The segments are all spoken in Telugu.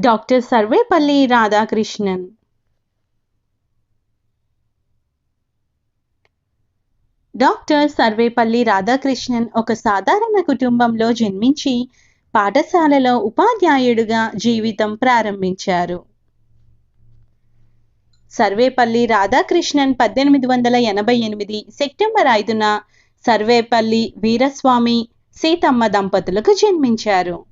డాక్టర్ సర్వేపల్లి రాధాకృష్ణన్. డాక్టర్ సర్వేపల్లి రాధాకృష్ణన్ ఒక సాధారణ కుటుంబంలో జన్మించి పాఠశాలలో ఉపాధ్యాయుడిగా జీవితం ప్రారంభించారు. సర్వేపల్లి రాధాకృష్ణన్ పద్దెనిమిది వందల ఎనభై ఎనిమిది సెప్టెంబర్ ఐదున సర్వేపల్లి వీరస్వామి సీతమ్మ దంపతులకు జన్మించారు.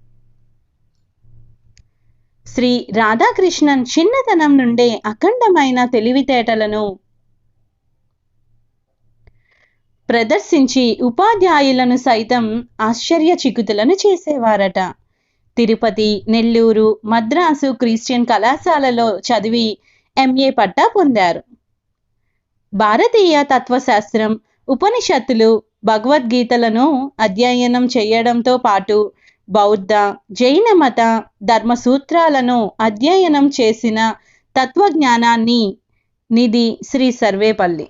శ్రీ రాధాకృష్ణన్ చిన్నతనం నుండే అఖండమైన తెలివితేటలను ప్రదర్శించి ఉపాధ్యాయులను సైతం ఆశ్చర్యచికుతులను చేసేవారట. తిరుపతి నెల్లూరు మద్రాసు క్రిస్టియన్ కళాశాలలో చదివి ఎంఏ పట్టా పొందారు. భారతీయ తత్వశాస్త్రం ఉపనిషత్తులు భగవద్గీతలను అధ్యయనం చేయడంతో పాటు బౌద్ధ జైన మత ధర్మ సూత్రాలను అధ్యయనం చేసిన తత్వజ్ఞానాన్ని నిధి శ్రీ సర్వేపల్లి.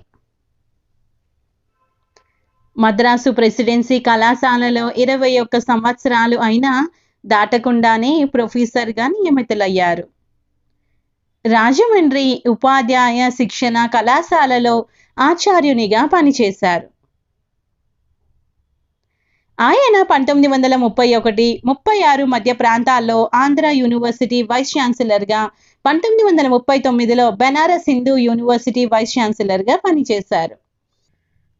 మద్రాసు ప్రెసిడెన్సీ కళాశాలలో ఇరవై ఒక్క సంవత్సరాలు అయినా దాటకుండానే ప్రొఫెసర్గా నియమితులయ్యారు. రాజమండ్రి ఉపాధ్యాయ శిక్షణ కళాశాలలో ఆచార్యునిగా పనిచేశారు. ఆయన పంతొమ్మిది వందల ముప్పై ఒకటి ముప్పై ఆరు మధ్య ప్రాంతాల్లో ఆంధ్ర యూనివర్సిటీ వైస్ ఛాన్సలర్గా పంతొమ్మిది వందల ముప్పై తొమ్మిదిలో బెనారస్ హిందూ యూనివర్సిటీ వైస్ ఛాన్సలర్గా పనిచేశారు.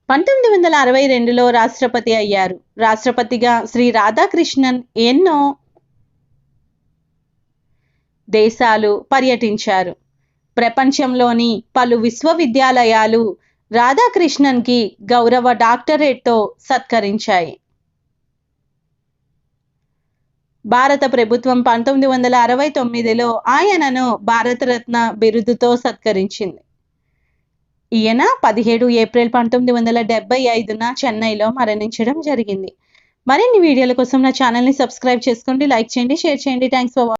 పంతొమ్మిది వందల అరవై రెండులో రాష్ట్రపతి అయ్యారు. రాష్ట్రపతిగా శ్రీ రాధాకృష్ణన్ ఎన్నో దేశాలు పర్యటించారు. ప్రపంచంలోని పలు విశ్వవిద్యాలయాలు రాధాకృష్ణన్కి గౌరవ డాక్టరేట్తో సత్కరించాయి. భారత ప్రభుత్వం పంతొమ్మిది వందల అరవై తొమ్మిదిలో ఆయనను భారతరత్న బిరుదుతో సత్కరించింది. ఈయన పదిహేడు ఏప్రిల్ పంతొమ్మిది వందల డెబ్బై ఐదున చెన్నైలో మరణించడం జరిగింది. మరిన్ని వీడియోల కోసం నా ఛానల్ని సబ్స్క్రైబ్ చేసుకోండి లైక్ చేయండి షేర్ చేయండి. Thanks for